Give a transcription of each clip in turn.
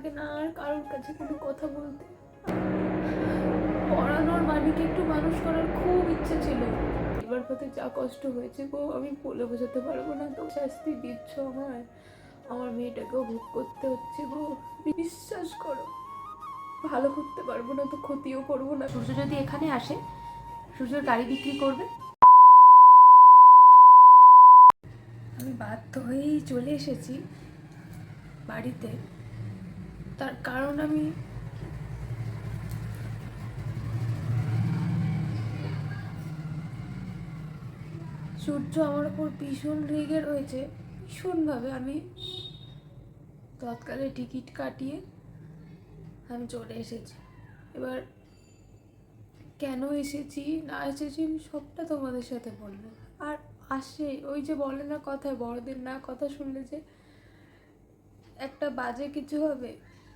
লাগে না আর কারোর কাছে কোনো কথা বলতে। পড়ানোর মানিকে একটু মানুষ করার খুব ইচ্ছে ছিল। এবার পথে যা কষ্ট হয়েছে গো আমি বলে বোঝাতে পারব না। তো শাস্তি দিচ্ছ আমায়। আমার মেয়েটাকেও ভোগ করতে হচ্ছে গো। বিশ্বাস করো ভালো করতে পারব না তো ক্ষতিও করব না। সূর্য যদি এখানে আসে সূর্যর গাড়ি বিক্রি করবে? আমি বাধ্য হয়েই চলে এসেছি বাড়িতে। তার কারণ আমি সূর্য আমার ওপর ভীষণ রেগে রয়েছে। ভীষণভাবে আমি তৎকালে টিকিট কাটিয়ে আমি চলে এসেছি। এবার কেন এসেছি, না এসেছি আমি সবটা তোমাদের সাথে বলব। আর আসে, ওই যে বলে না কথায় বড়দের না কথা শুনলে যে একটা বাজে কিছু হবে?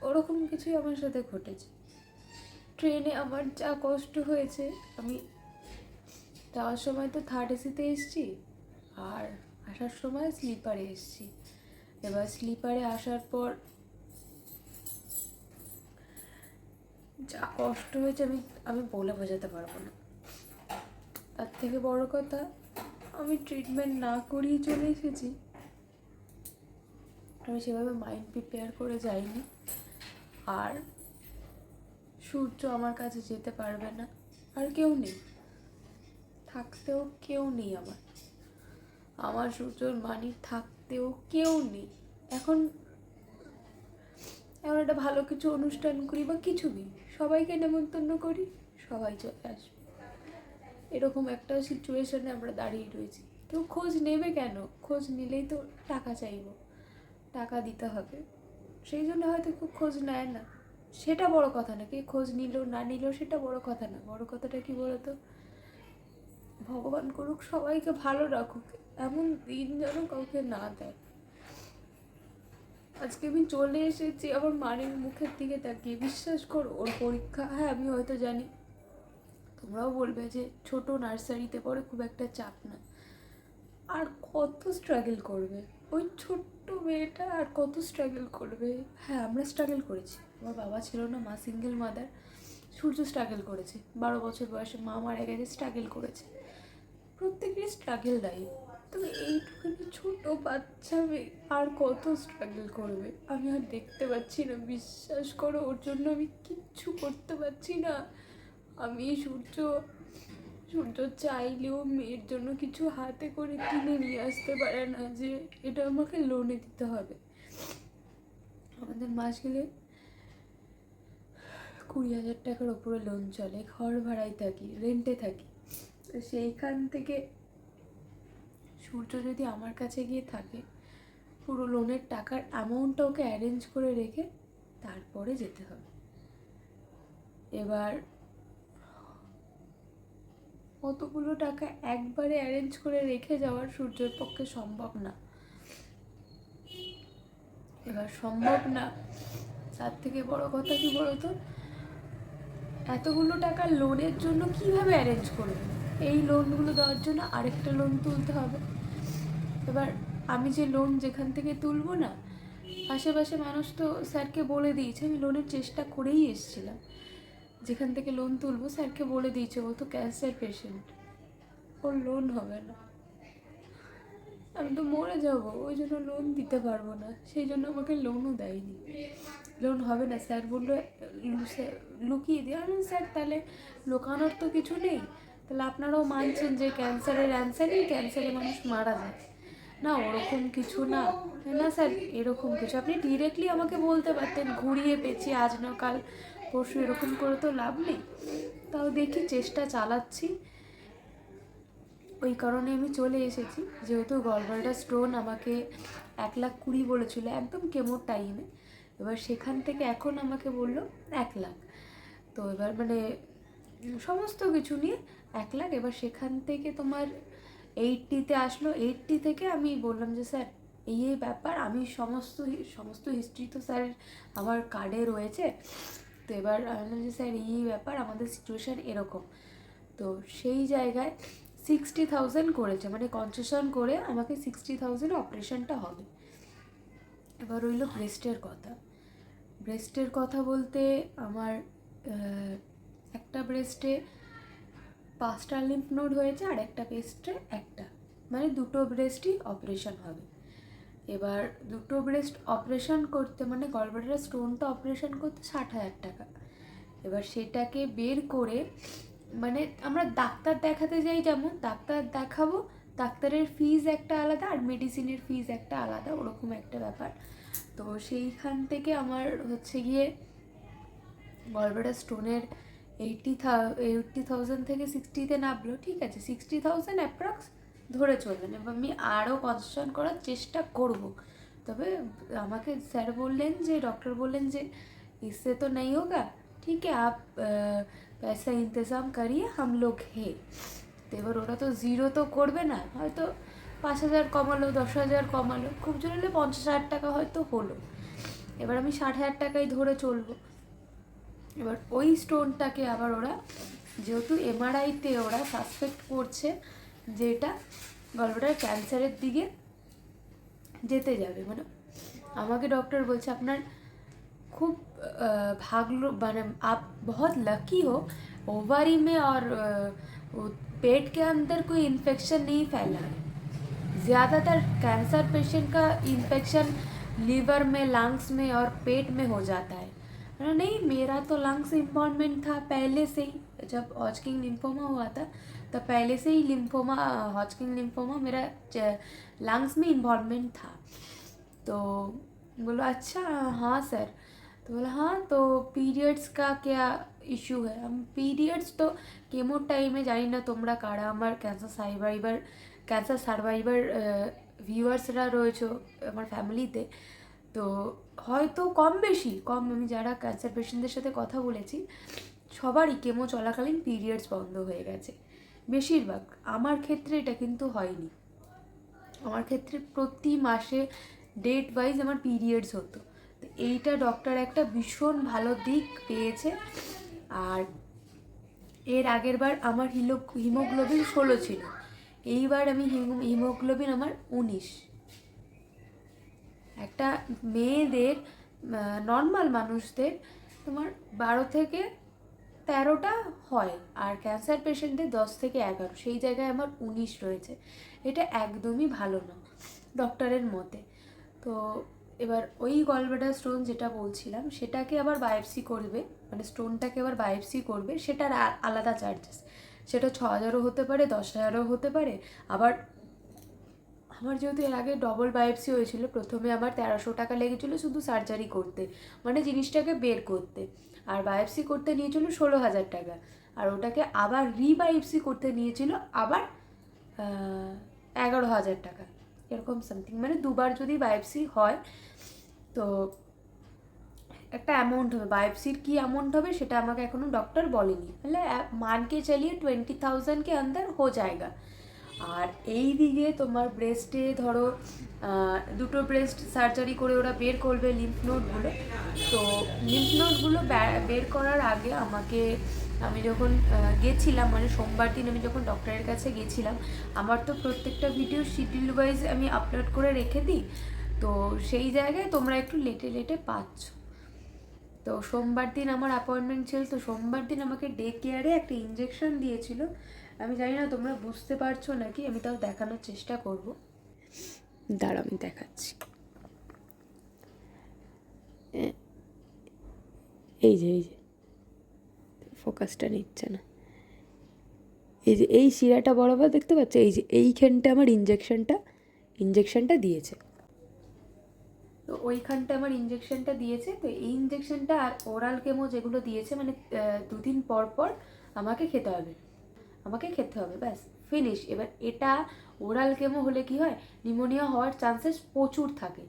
ওরকম কিছুই আমার সাথে ঘটেছে। ট্রেনে আমার যা কষ্ট হয়েছে, আমি যাওয়ার সময় তো থার্ড এসিতে এসেছি, আর আসার সময় স্লিপারে এসেছি। এবার স্লিপারে আসার পর যা কষ্ট হয়েছে আমি আমি বলে বোঝাতে পারব না। তার থেকে বড় কথা, আমি ট্রিটমেন্ট না করেই চলে এসেছি। আমি সেভাবে মাইন্ড প্রিপেয়ার করে যাইনি। আর সূর্য আমার কাছে যেতে পারবে না। আর কেউ নেই। থাকতেও কেউ নেই আমার। আমার সূর্যর মানি থাকতেও কেউ নেই। এখন এমন একটা ভালো কিছু অনুষ্ঠান করি বা কিছু নেই। সবাইকে নেমন্তন্ন করি, সবাই চলে আসবে। এরকম একটা সিচুয়েশনে আমরা দাঁড়িয়ে রয়েছি। কেউ খোঁজ নেবে কেন? খোঁজ নিলেই তো টাকা চাইব। টাকা দিতে হবে। সেই জন্য হয়তো কেউ খোঁজ নেয় না। সেটা বড় কথা না, কে খোঁজ নিল, না নিল, সেটা বড় কথা না। বড় কথাটা কি বলতো? ভগবান করুক, সবাইকে ভালো রাখুক, এমন দিন যেন কাউকে না দেয়। আজকে আমি চলে এসেছি আমার মায়ের মুখের দিকে তাকিয়ে। বিশ্বাস করো, ওর পরীক্ষা হ্যাঁ আমি হয়তো জানি। তোমরাও বলবে যে ছোট নার্সারিতে পড়ে খুব একটা চাপ না। আর কত স্ট্রাগল করবে? ওই ছোট্ট মেয়েটা আর কত স্ট্রাগল করবে? হ্যাঁ আমরা স্ট্রাগল করেছি। আমার বাবা ছিল না, মা সিঙ্গেল মাদার সূর্য স্ট্রাগল করেছে। বারো বছর বয়সে মা মারা গেছে স্ট্রাগল করেছে। প্রত্যেকেরই স্ট্রাগল লাইফ তবে এইটুখানি ছোট বাচ্চা মেয়ে আর কত স্ট্রাগল করবে? আমি আর দেখতে পাচ্ছি না। বিশ্বাস করো, ওর জন্য আমি কিচ্ছু করতে পারছি না। আমি সূর্য সূর্য চাইলেও মেয়ের জন্য কিছু হাতে করে কিনে নিয়ে আসতে পারে না যে এটা আমাকে লোনে দিতে হবে। আমাদের মাস গেলে কুড়ি হাজার টাকার ওপরে লোন চলে, ঘর ভাড়ায় থাকি রেন্টে থাকি। তো সেইখান থেকে সূর্য যদি আমার কাছে গিয়ে থাকে, পুরো লোনের টাকার অ্যামাউন্টটা ওকে অ্যারেঞ্জ করে রেখে তারপরে যেতে হবে। এবার অতগুলো টাকা একবারে অ্যারেঞ্জ করে রেখে যাওয়ার সূর্যের পক্ষে সম্ভব না। এবার সম্ভব না। তার থেকে বড় কথা কি বলতো? এতগুলো টাকা লোনের জন্য কীভাবে অ্যারেঞ্জ করবে? এই লোনগুলো দেওয়ার জন্য আরেকটা লোন তুলতে হবে। এবার আমি যে লোন যেখান থেকে তুলবো না, আশেপাশে মানুষ তো স্যারকে বলে দিয়েছে, আমি লোনের চেষ্টা করেই এসেছিলাম। যেখান থেকে লোন তুলবো, স্যারকে বলে দিয়েছে ও তো ক্যান্সার পেশেন্ট ওর লোন হবে না। আমি তো মরে যাব, ওই জন্য লোন দিতে পারব না, সেই জন্য আমাকে লোনও দেয়নি। লোন হবে না, স্যার বলল লুকিয়ে দিয়ে আমি স্যার, তাহলে লুকানোর তো কিছু নেই। তাহলে আপনারাও মানছেন যে ক্যান্সারের অ্যান্সারই ক্যান্সারে মানুষ মারা যায়। না, ওরকম কিছু না। না, স্যার, এরকম কিছু। আপনি ডিরেক্টলি আমাকে বলতে পারতেন, ঘুরিয়ে পেঁচিয়ে আজ না কাল পরশু এরকম করে তো লাভ নেই। তাও দেখি চেষ্টা চালাচ্ছি। ওই কারণে আমি চলে এসেছি। যেহেতু গলবাল্ডার স্টোন আমাকে এক লাখ কুড়ি বলেছিল, একদম কেমোর টাইমে এবার সেখান থেকে এখন আমাকে বলল এক লাখ। তো এবার মানে সমস্ত কিছু নিয়ে এক লাখ। এবার সেখান থেকে তোমার এইটটিতে আসলো। এইটটি থেকে আমি বললাম যে, স্যার, এই এই ব্যাপার। আমি সমস্ত সমস্ত হিস্ট্রি তো স্যার আমার কার্ডে রয়েছে। তো এবার আমি স্যার এই ব্যাপার, আমাদের সিচুয়েশান এরকম। তো সেই জায়গায় সিক্সটি থাউজেন্ড করেছে মানে কনসেশন করে আমাকে সিক্সটি থাউজেন্ড অপারেশনটা হবে। এবার রইল ব্রেস্টের কথা। ব্রেস্টের কথা বলতে আমার একটা ব্রেস্টে পাঁচটা লিম্ফ নোড হয়েছে আর একটা ব্রেস্টে একটা। মানে দুটো ব্রেস্টই অপারেশন হবে। এবার দুটো ব্রেস্ট অপারেশন করতে মানে গলব্লাডার স্টোনটা অপারেশন করতে ষাট হাজার টাকা। এবার সেটাকে বের করে মানে আমরা ডাক্তার দেখাতে যাই যেমন, ডাক্তার দেখাবো, ডাক্তারের ফিজ একটা আলাদা আর মেডিসিনের ফিজ একটা আলাদা, ওরকম একটা ব্যাপার। তো সেইখান থেকে আমার হচ্ছে গিয়ে গলব্লাডার স্টোনের এইটটি থা এইটটি থাউজেন্ড থেকে সিক্সটিতে নামলো, ঠিক আছে? সিক্সটি থাউজেন্ড অ্যাপ্রক্স ধরে চলবেন এবং আমি আরও কনসেশন করার চেষ্টা করব তবে আমাকে স্যার বললেন যে ডক্টর বললেন যে इससे तो नहीं होगा ठीक है आप अ, पैसा इंतज़ाम करिए हम लोग है তো এবার ওরা তো জিরো তো করবে না হয়তো পাঁচ হাজার কমালো দশ হাজার কমালো খুব জোর হলে পঞ্চাশ হাজার টাকা হয়তো হলো এবার আমি ষাট হাজার টাকাই ধরে চলবো এবার ওই স্টোনটাকে আবার ওরা যেহেতু এমআরআইতে ওরা সাসপেক্ট করছে যে এটা গল্পটার ক্যান্সারের দিকে যেতে যাবে মানে আমাকে ডক্টর বলছে আপনার खूब अ, भाग लो মানে आप बहुत लकी हो ओवरी में और अ, वो पेट के अंदर कोई इन्फेक्शन नहीं फैला है ज़्यादातर कैंसर पेशेंट का इन्फेक्शन लीवर में लंग्स में और पेट में हो जाता है मैंने, नहीं मेरा तो लंग्स इन्वॉल्वमेंट था पहले से ही जब हॉजकिंग लिम्फोमा हुआ था तब पहले से ही लिम्फोमा हॉजकिंग लिम्फोमा मेरा लंग्स में इन्वॉल्वमेंट था तो बोलो अच्छा हाँ सर तो बोला हाँ तो पीरियड्स का क्या ইস্যু হয় আমি পিরিয়ডস তো কেমোর টাইমে জানি না তোমরা কারা আমার ক্যান্সার সার্ভাইভার ক্যান্সার সার্ভাইভার ভিউয়ার্সরা রয়েছে আমার ফ্যামিলিতে তো হয়তো কম বেশি কম আমি যারা ক্যান্সার পেশেন্টদের সাথে কথা বলেছি সবারই কেমো চলাকালীন পিরিয়ডস বন্ধ হয়ে গেছে বেশিরভাগ। আমার ক্ষেত্রে এটা কিন্তু হয়নি। আমার ক্ষেত্রে প্রতি মাসে ডেট ওয়াইজ আমার পিরিয়ডস হতো। তো এইটা ডক্টর একটা ভীষণ ভালো দিক পেয়েছে। আর এর আগের বার আমার হিলো হিমোগ্লোবিন ষোলো ছিল। এইবার আমি হিমোগ্লোবিন আমার উনিশ। একটা মেয়েদের নর্মাল মানুষদের তোমার বারো থেকে তেরোটা হয় আর ক্যান্সার পেশেন্টদের দশ থেকে এগারো। সেই জায়গায় আমার উনিশ রয়েছে। এটা একদমই ভালো না ডক্টরের মতে। তো এবার ওই গলব্লাডার স্টোন যেটা বলছিলাম, সেটাকে আবার বায়োপসি করবে মানে স্টোনটাকে আবার বায়োপসি করবে, সেটার আলাদা চার্জেস সেটা ছ হাজারও হতে পারে, দশ হাজারও হতে পারে, আবার আমার যেহেতু এর আগে ডবল বায়োপসি হয়েছিল প্রথমে আমার তেরোশো টাকা লেগেছিলো শুধু সার্জারি করতে মানে জিনিসটাকে বের করতে আর বায়োপসি করতে নিয়েছিল ষোলো হাজার টাকা আর ওটাকে আবার রিবায়োপসি করতে নিয়েছিল আবার আহ, এগারো হাজার টাকা এরকম সামথিং মানে দুবার যদি বায়োপসি হয় তো একটা অ্যামাউন্ট হবে বায়োপসির কী অ্যামাউন্ট হবে সেটা আমাকে এখনও ডক্টর বলেনি তাহলে मान के चलिए টোয়েন্টি থাউজেন্ড के अंदर हो जाएगा আর এই দিকে তোমার ব্রেস্টে ধরো দুটো ব্রেস্ট সার্জারি করে ওরা বের করবে লিম্ফ নোটগুলো তো লিম্ফ নোটগুলো বের করার আগে আমাকে, আমি যখন গেছিলাম মানে সোমবার দিন আমি যখন ডক্টরের কাছে গেছিলাম, আমার তো প্রত্যেকটা ভিডিও শিডিউল ওয়াইজ আমি আপলোড করে রেখে দিই। তো সেই জায়গায় তোমরা একটু লেটে লেটে পাচ্ছ। তো সোমবার দিন আমার অ্যাপয়েন্টমেন্ট ছিল, তো সোমবার দিন আমাকে ডে কেয়ারে একটা ইঞ্জেকশন দিয়েছিল। আমি জানি না তোমরা বুঝতে পারছ নাকি, আমি তাও দেখানোর চেষ্টা করব। দাঁড়া আমি দেখাচ্ছি। এই যে এই যে। ফোকাসটা নিচ্ছে না। এই যে, এই শিরাটা বরাবর দেখতে পাচ্ছ? এই যে, এইখানটা আমার ইঞ্জেকশনটা ইঞ্জেকশনটা দিয়েছে। তো ওইখানটা আমার ইঞ্জেকশনটা দিয়েছে, তো এই ইঞ্জেকশনটা আর ওরাল কেমো যেগুলো দিয়েছে মানে দুদিন পর পর আমাকে খেতে হবে। আমাকে খেতে হবে, ব্যাস ফিনিশ এবার এটা ওরাল কেমো হলে কি হয়? নিউমোনিয়া হওয়ার চান্সেস প্রচুর থাকে।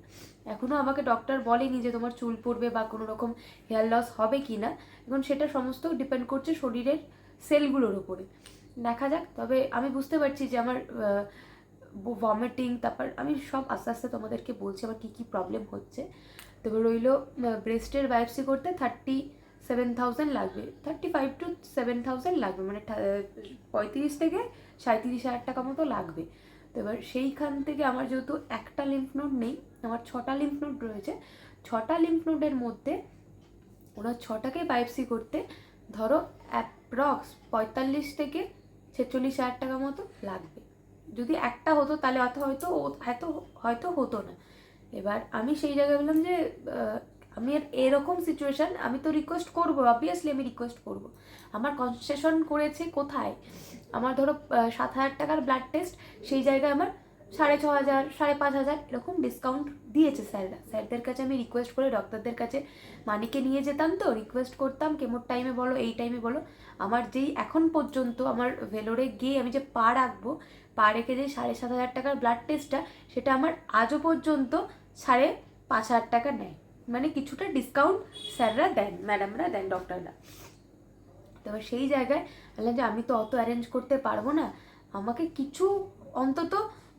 এখনও আমাকে ডক্টর বলেনি যে তোমার চুল পড়বে বা কোনো রকম হেয়ার লস হবে কি না। এখন সেটা সমস্ত ডিপেন্ড করছে শরীরের সেলগুলোর উপরে দেখা যাক, তবে আমি বুঝতে পারছি যে আমার ভমিটিং তারপর আমি সব আস্তে আস্তে তোমাদেরকে বলছি আমার কী কী প্রবলেম হচ্ছে। তবে রইল ব্রেস্টের বায়োপসি করতে থার্টি সেভেন থাউজেন্ড লাগবে। Thirty five to seven thousand লাগবে মানে পঁয়ত্রিশ থেকে সাঁত্রিশ হাজার টাকা মতো লাগবে। তো এবার সেইখান থেকে আমার যেহেতু একটা লিম্ফ নোড নেই, আমার ছটা লিম্ফ নোড রয়েছে, ছটা লিম্ফ নোডের মধ্যে ওনার ছটাকে বায়োপসি করতে ধরো অ্যাপ্রক্স পঁয়তাল্লিশ থেকে ছেচল্লিশ হাজার টাকা মতো লাগবে। যদি একটা হতো তাহলে অত হয়তো ও- হয়তো হয়তো হতো না। এবার আমি সেই জায়গায় বললাম যে আমি আর এরকম সিচুয়েশন আমি তো রিকোয়েস্ট করব অবভিয়াসলি আমি রিকোয়েস্ট করব। আমার কনসেশন করেছে কোথায়? আমার ধরো সাত হাজার টাকার ব্লাড টেস্ট সেই জায়গায় আমার সাড়ে ছ হাজার, সাড়ে পাঁচ হাজার এরকম ডিসকাউন্ট দিয়েছে স্যাররা। স্যারদের কাছে আমি রিকোয়েস্ট করে ডক্টরদের কাছে মানিকে নিয়ে যেতাম তো রিকোয়েস্ট করতাম কেমোর টাইমে বলো, এই টাইমে বলো। আমার যেই এখন পর্যন্ত আমার ভেলোরে গিয়ে আমি যে পা রাখব, পা রেখে যে সাড়ে সাত হাজার টাকার ব্লাড টেস্টটা সেটা আমার আজও পর্যন্ত সাড়ে পাঁচ হাজার টাকা নেয়। মানে কিছুটা ডিসকাউন্ট স্যাররা দেন ম্যাডামরা দেন ডক্টররা তো এবার সেই জায়গায় বললাম যে আমি তো অত অ্যারেঞ্জ করতে পারবো না আমাকে কিছু অন্তত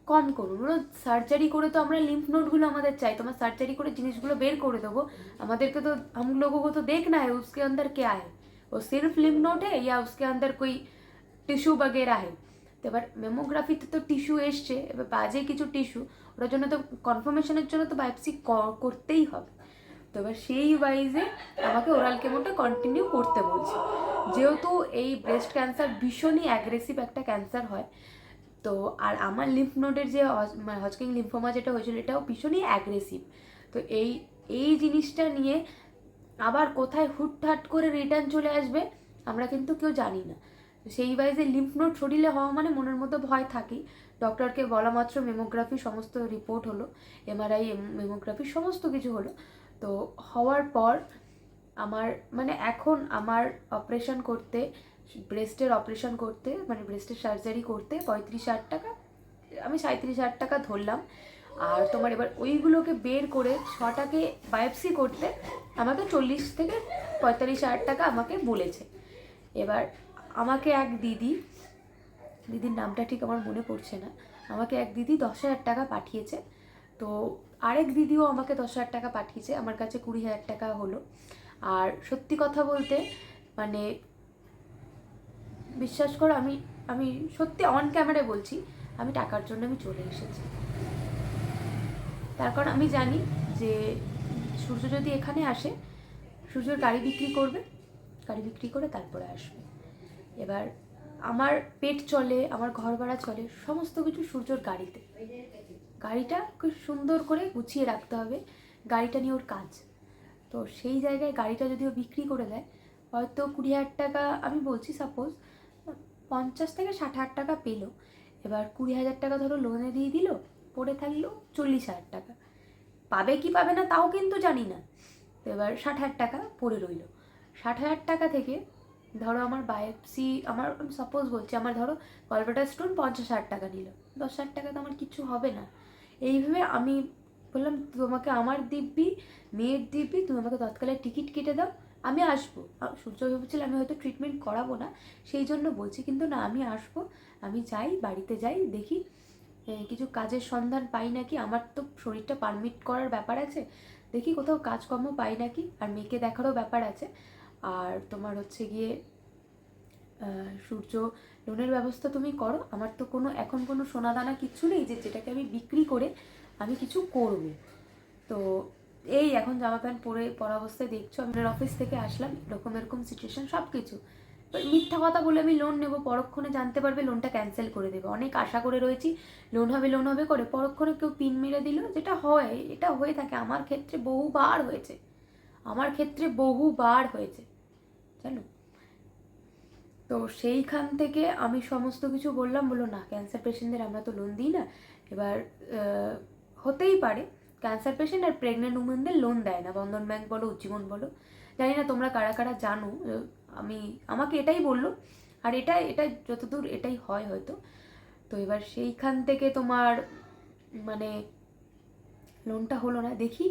কম করুন ওরা সার্জারি করে তো আমরা লিম্ফ নোটগুলো আমাদের চাই তোমার সার্জারি করে জিনিসগুলো বের করে দেবো আমাদেরকে তো हम लोगों को तो देखना है उसके अंदर क्या है वो सिर्फ लिम्फ नोट है या उसके अंदर कोई টিস্যু वगैरह है তো এবার মেমোগ্রাফিতে তো টিস্যু এসছে এবার বাজে কিছু টিস্যু ওটার জন্য তো কনফার্মেশনের জন্য তো বায়োপসি করতেই হবে তো এবার সেই ওয়াইজে আমাকে ওরাল কেমোটা কন্টিনিউ করতে বলছে। যেহেতু এই ব্রেস্ট ক্যান্সার ভীষণই অ্যাগ্রেসিভ একটা ক্যান্সার হয়, তো আর আমার লিম্ফ নোডের যে হজকিং লিম্ফোমা যেটা হয়েছিল, এটাও ভীষণই অ্যাগ্রেসিভ তো এই এই জিনিসটা নিয়ে আবার কোথায় হুটহাট করে রিটার্ন চলে আসবে, আমরা কিন্তু কেউ জানি না। সেই ওয়াইজে লিম্ফ নোড শরীরে হওয়া মানে মনের মধ্যে ভয় থাকি ডক্টরকে বলা মাত্র মেমোগ্রাফি সমস্ত রিপোর্ট হলো এমআরআই মেমোগ্রাফি সমস্ত কিছু হলো। তো হওয়ার পর আমার মানে এখন আমার অপারেশন করতে ব্রেস্টের অপারেশন করতে মানে ব্রেস্টের সার্জারি করতে পঁয়ত্রিশ হাজার টাকা, আমি সাঁত্রিশ হাজার টাকা ধরলাম। আর তোমার এবার ওইগুলোকে বের করে ছটাকে বায়োপসি করতে আমাকে চল্লিশ থেকে পঁয়তাল্লিশ হাজার টাকা আমাকে বলেছে। এবার আমাকে এক দিদি, দিদির নামটা ঠিক আমার মনে পড়ছে না, আমাকে এক দিদি দশ হাজার টাকা পাঠিয়েছে। তো আরেক দিদিও আমাকে দশ হাজার টাকা পাঠিয়েছে, আমার কাছে কুড়ি হাজার টাকা হলো। আর সত্যি কথা বলতে মানে বিশ্বাস করো, আমি আমি সত্যি অন ক্যামেরায় বলছি, আমি টাকার জন্য আমি চলে এসেছি। তার কারণ আমি জানি যে সূর্য যদি এখানে আসে সূর্যর গাড়ি বিক্রি করবে, গাড়ি বিক্রি করে তারপরে আসবে। এবার আমার পেট চলে, আমার ঘর ভাড়া চলে, সমস্ত কিছু সূর্যর গাড়িতে। গাড়িটা খুব সুন্দর করে গুছিয়ে রাখতে হবে। গাড়িটা নিয়ে ওর কাজ। তো সেই জায়গায় গাড়িটা যদি ও বিক্রি করে দেয়, হয়তো কুড়ি হাজার টাকা আমি বলছি সাপোজ পঞ্চাশ থেকে ষাট হাজার টাকা পেল। এবার কুড়ি হাজার টাকা ধরো লোনে দিয়ে দিল, পড়ে থাকল চল্লিশ হাজার টাকা। পাবে কি পাবে না তাও কিন্তু জানি না। তো এবার ষাট হাজার টাকা পড়ে রইল। ষাট হাজার টাকা থেকে ধরো আমার বায়োপসি আমার সাপোজ বলছি, আমার ধরো গলব্লাডার স্টোন পঞ্চাশ হাজার টাকা নিল। দশ হাজার টাকা তো আমার কিছু হবে না। এইভাবে আমি বললাম, তোমাকে আমার দিব্যি, মেয়ের দিব্যি, তুমি আমাকে তৎকালে টিকিট কেটে দাও, আমি আসব। সূর্য ভেবেছিল আমি হয়তো ট্রিটমেন্ট করাবো না, সেই জন্য বলছি, কিন্তু না, আমি আসব, আমি যাই, বাড়িতে যাই, দেখি কিছু কাজের সন্ধান পাই নাকি, আমার তো শরীরটা পারমিট করার ব্যাপার আছে, দেখি কোথাও কাজকর্ম পাই নাকি, আর মেয়েকে দেখারও ব্যাপার আছে। আর তোমার হচ্ছে গিয়ে সূর্য লোনের ব্যবস্থা তুমি করো। আমার তো কোনো, এখন কোনো সোনাদানা কিচ্ছু নেই যে যেটাকে আমি বিক্রি করে আমি কিছু করব। তো এই এখন জামা প্যান্ট পরে, পরা অবস্থায় দেখছ, আমি অফিস থেকে আসলাম, এরকম এরকম সিচুয়েশন সব কিছু মিথ্যা কথা বলে আমি লোন নেব, পরক্ষণে জানতে পারবে লোনটা ক্যান্সেল করে দেবে। অনেক আশা করে রয়েছি লোন হবে লোন হবে করে পরক্ষণে কেউ পিন মেরে দিল, যেটা হয়, এটা হয়ে থাকে। আমার ক্ষেত্রে বহুবার হয়েছে। আমার ক্ষেত্রে বহুবার হয়েছে। জানো? তো সেইখান থেকে আমি সমস্ত কিছু বললাম, বলল, না ক্যান্সার পেশেন্টদের আমরা তো লোন দিই না। এবার হতেই পারে ক্যান্সার পেশেন্ট আর প্রেগনেন্ট উমেনদের লোন দেয় না। বন্ধন ব্যাংক বলো, উজ্জীবন বলো, জানি না তোমরা কারা কারা জানো আমি, আমাকে এটাই বলল। আর এটা এটা যতদূর এটাই হয় হয়তো। তো এবার সেইখান থেকে তোমার মানে লোনটা হলো না। দেখি,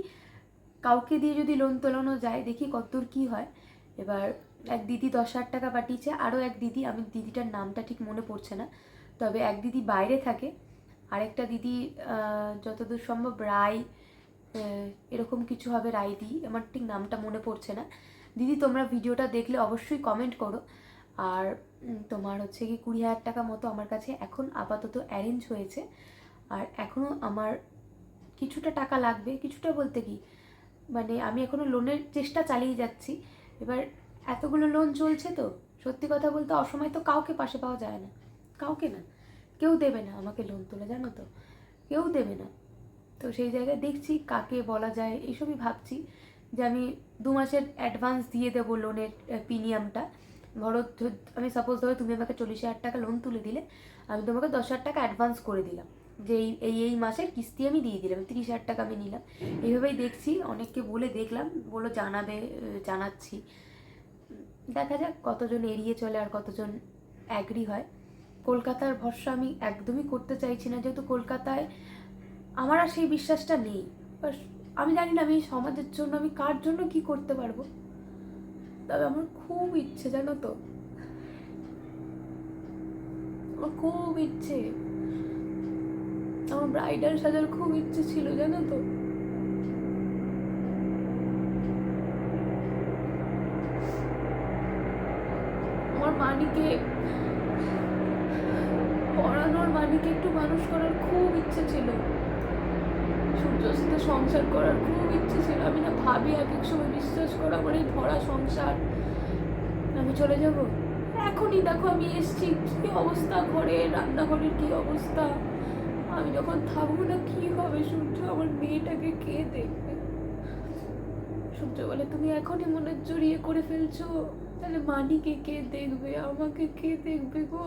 কাউকে দিয়ে যদি লোন তোলানো যায়, দেখি কতদূর কী হয়। এবার এক দিদি দশ হাজার টাকা পাঠিয়েছে, আরও এক দিদি, আমি দিদিটার নামটা ঠিক মনে পড়ছে না, তবে এক দিদি বাইরে থাকে, আরেকটা দিদি যতদূর সম্ভব রায় এরকম কিছু হবে রায়দি আমার ঠিক নামটা মনে পড়ছে না। দিদি, তোমরা ভিডিওটা দেখলে অবশ্যই কমেন্ট করো, আর তোমার হচ্ছে কি কুড়ি হাজার টাকা মতো আমার কাছে এখন আপাতত অ্যারেঞ্জ হয়েছে, আর এখনও আমার কিছুটা টাকা লাগবে, কিছুটা বলতে কি মানে আমি এখনও লোনের চেষ্টা চালিয়ে যাচ্ছি, এবার এতগুলো লোন চলছে তো, সত্যি কথা বলতে অসময় তো কাউকে পাশে পাওয়া যায় না। কাউকে না, কেউ দেবে না আমাকে লোন তুলে, জানো তো? কেউ দেবে না। তো সেই জায়গায় দেখছি কাকে বলা যায়, এইসবই ভাবছি যে আমি দু মাসের অ্যাডভান্স দিয়ে দেবো লোনের প্রিমিয়ামটা ধরো আমি সাপোজ ধরো তুমি আমাকে চল্লিশ হাজার টাকা লোন তুলে দিলে, আমি তোমাকে দশ হাজার টাকা অ্যাডভান্স করে দিলাম। যে এই এই মাসের কিস্তি আমি দিয়ে দিলাম, তিরিশ হাজার টাকা আমি নিলাম। এইভাবেই দেখছি, অনেককে বলে দেখলাম বলো জানাবে জানাচ্ছি। দেখা যাক কতজন এড়িয়ে চলে আর কতজন অ্যাগ্রি হয়। কলকাতার ভরসা আমি একদমই করতে চাইছি না, যেহেতু কলকাতায় আমার আর সেই বিশ্বাসটা নেই। আমি জানি না, আমি সমাজের জন্য, আমি কার জন্য কি করতে পারব? তবে আমার খুব ইচ্ছে, জানো তো? আমার খুব ইচ্ছে। আমার ব্রাইডাল সাজার খুব ইচ্ছে ছিল, জানো তো? মানিকে পড়ানোর মানিকে একটু মানুষ করার খুব ইচ্ছে ছিল। সূর্যর সংসার করার খুব ইচ্ছে ছিল। আমি না ভাবি এক এক সময় বিশ্বাস করো এই ভরা সংসার। আমি চলে যাব। এখনই দেখো আমি এসছি, কি অবস্থা ঘরে, রান্নাঘরের কি অবস্থা? আমি যখন থাকব না কি হবে? সূর্য আমার মেয়েটাকে কে দেখবে? সূর্য বলে, তুমি এখনই মনে জড়িয়ে করে ফেলছো। তাহলে মানিকে কে দেখবে? আমাকে কে দেখবে গো?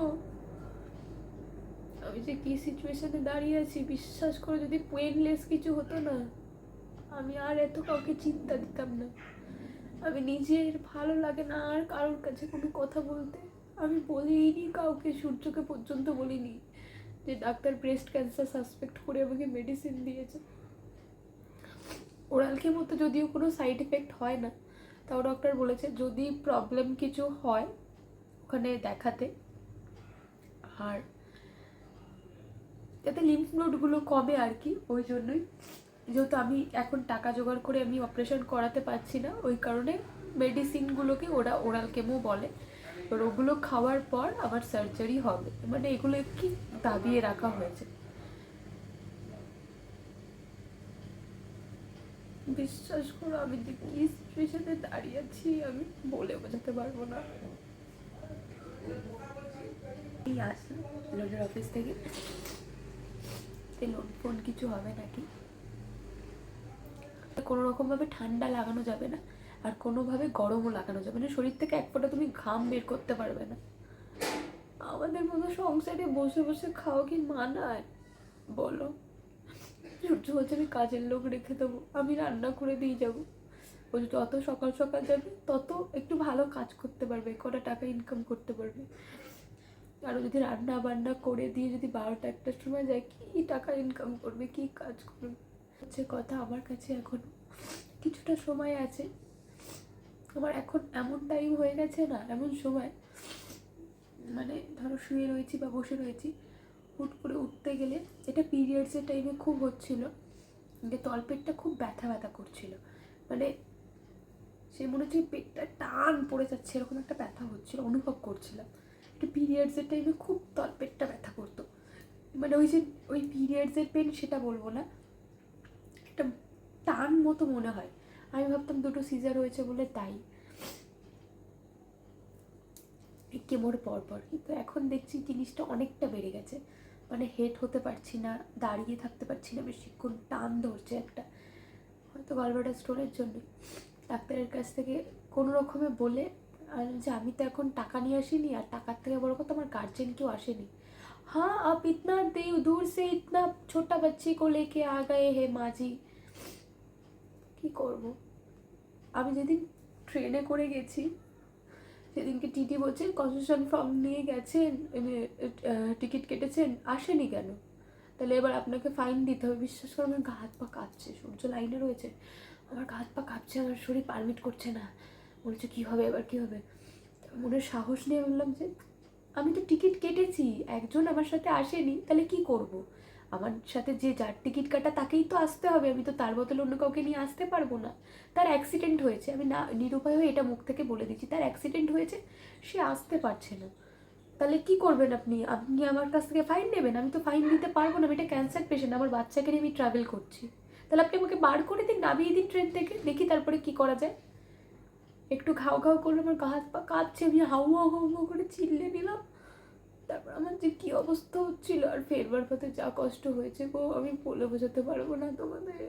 আমি যে কি সিচুয়েশনে দাঁড়িয়ে আছি, বিশ্বাস করে যদি পেনলেস কিছু হতো না, আমি আর এত কাউকে চিন্তা দিতাম না। আমি নিজের ভালো লাগে না আর কারোর কাছে কোনো কথা বলতে। আমি বলিনি কাউকে, সূর্যকে পর্যন্ত বলিনি যে ডাক্তার ব্রেস্ট ক্যান্সার সাসপেক্ট করে আমাকে মেডিসিন দিয়েছে। ওরাল কেমোতে যদিও কোনো সাইড এফেক্ট হয় না। তাও ডক্টর বলেছে, যদি প্রবলেম কিছু হয় ওখানে দেখাতে। আর যাতে লিম্ফ নোডগুলো কমে আর কি, ওই জন্যই। যেহেতু আমি এখন টাকা জোগাড় করে আমি অপারেশন করাতে পারছি না, ওই কারণে মেডিসিনগুলোকে ওরা ওরাল কেমো বলে। এবার ওগুলো খাওয়ার পর আবার সার্জারি হবে। মানে এগুলো কি দাবিয়ে রাখা হয়েছে। বিশ্বাস করো, আমি যে কি সিচুয়েশনে দাঁড়িয়ে আছি, আমি বলে বোঝাতে পারব না। এই আসলাম লোনের অফিস থেকে। লোন ফোন কিছু হবে নাকি? কোনো রকমভাবে ঠান্ডা লাগানো যাবে না, আর কোনোভাবে গরমও লাগানো যাবে না। শরীর থেকে এক ফোঁটা তুমি ঘাম বের করতে পারবে না। আমাদের মতো সংসারে বসে বসে খাওয়া কি মানায়? বলো। সূর্য বলছে, আমি কাজের লোক রেখে দেবো, আমি রান্না করে দিয়ে যাব। বলছে, যত সকাল সকাল যাবে, তত একটু ভালো কাজ করতে পারবে, কটা টাকা ইনকাম করতে পারবে। আরও যদি রান্না বান্না করে দিয়ে যদি বারোটা একটার সময় যায়, কি টাকা ইনকাম করবে, কি কাজ করবে? হচ্ছে কথা আমার কাছে এখন কিছুটা সময় আছে। আমার এখন এমন টাইম হয়ে গেছে না, এমন সময় মানে ধরো শুয়ে রয়েছি বা বসে রয়েছি হুট করে উঠতে গেলে এটা পিরিয়ডসের টাইমে খুব হচ্ছিল। যে তলপেটটা খুব ব্যথা ব্যথা করছিল। মানে সে মনে হচ্ছে পেটটা টান পড়ে যাচ্ছে, এরকম একটা ব্যথা হচ্ছিল, অনুভব করছিলাম। একটা পিরিয়ডসের টাইমে খুব তলপেটটা ব্যথা করতো। মানে ওই যে, ওই পিরিয়ডসের পেন সেটা বলব না, একটা টান মতো মনে হয়। আমি ভাবতাম দুটো সিজার হয়েছে বলে তাই। কেমোর পর কিন্তু এখন দেখছি জিনিসটা অনেকটা বেড়ে গেছে। মানে হেড হতে পারছি না দাঁড়িয়ে থাকতে পারছি না বেশিক্ষণ টান ধরছে একটা হয়তো গলবাটা স্টোরের জন্য ডাক্তারের কাছ থেকে কোনো রকমে বলে আর যে আমি তো এখন টাকা নিয়ে আসিনি আর টাকার থেকে বড় কথা আমার গার্জেন কেউ আসেনি हाँ आप इतना दे दूर से इतना छोटा बच्चे को लेके आ गए हैं माँ जी কি করব আমি যেদিন ট্রেনে করে গেছি সেদিনকে টিটি বলছেন, কনসেশন ফর্ম নিয়ে গেছেন টিকিট কেটেছেন, আসেনি কেন? তাহলে এবার আপনাকে ফাইন দিতে হবে। বিশ্বাস করে, আমার গা হাত পা কাঁপছে, সূর্য লাইনে রয়েছে। আমার গা হাত পা কাঁপছে, আমার শরীর পারমিট করছে না। বলছে, কী হবে, এবার কী হবে? মনে সাহস নিয়ে বললাম যে, আমি তো টিকিট কেটেছি, একজন আমার সাথে আসেনি, তাহলে কি করব? আমার সাথে যে যার টিকিট কাটা তাকেই তো আসতে হবে, আমি তো তার বদলে অন্য কাউকে নিয়ে আসতে পারব না। তার অ্যাক্সিডেন্ট হয়েছে, আমি না নিরুপায় হয়ে এটা মুখ থেকে বলে দিচ্ছি, তার অ্যাক্সিডেন্ট হয়েছে, সে আসতে পারছে না। তাহলে কি করবেন আপনি? আপনি আমার কাছ থেকে ফাইন নেবেন? আমি তো ফাইন দিতে পারব না, আমি এটা ক্যান্সার পেশেন্ট আমার বাচ্চাকে নিয়ে আমি ট্রাভেল করছি। তাহলে আপনি আমাকে বার করে দিন, নামিয়ে দিন ট্রেন থেকে, দেখি তারপরে কি করা যায়। একটু ঘাও ঘাও করলে আমার কাঁদছে আমি হাউ হাউ হাউ করে চিল্লে দিলাম। তারপর আমার যে কি অবস্থা হচ্ছিল আর ফেরবার পথে যা কষ্ট হয়েছে গো, আমি বলে বোঝাতে পারব না তোমাদের।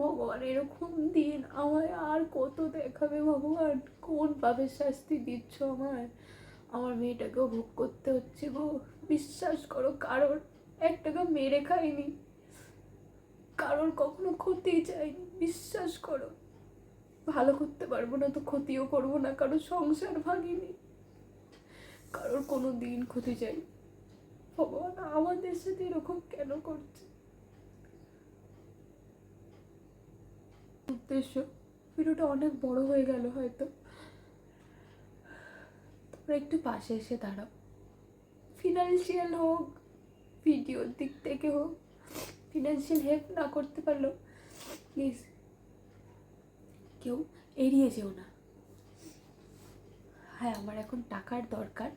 ভগবান, এরকম দিন আমায় আর কত দেখাবে ভগবান? কোন পাপের শাস্তি দিচ্ছ আমায়? আমার মেয়েটাকেও ভোগ করতে হচ্ছে গো। বিশ্বাস করো, কারোর এক টাকা মেরে খাইনি। কারোর কখনো ক্ষতি চাইনি। বিশ্বাস করো, ভালো করতে পারব না তো ক্ষতিও করব না কারোর সংসার ভাঙিনি। কারোর কোনো দিন ক্ষতি চাই। ভগবান আমাদের সাথে এরকম কেন করছে? উদ্দেশ্য, ভিডিওটা অনেক বড় হয়ে গেল হয়তো। তোমরা একটু পাশে এসে দাঁড়াও। ফিনান্সিয়াল হোক ভিডিওর দিক থেকে হোক ফিনান্সিয়াল হেল্প না করতে পারল প্লিজ কেউ এড়িয়ে যেও না। হ্যাঁ আমার এখন টাকার দরকার।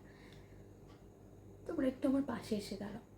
তোমরা একটু আমার পাশে এসে দাঁড়াও।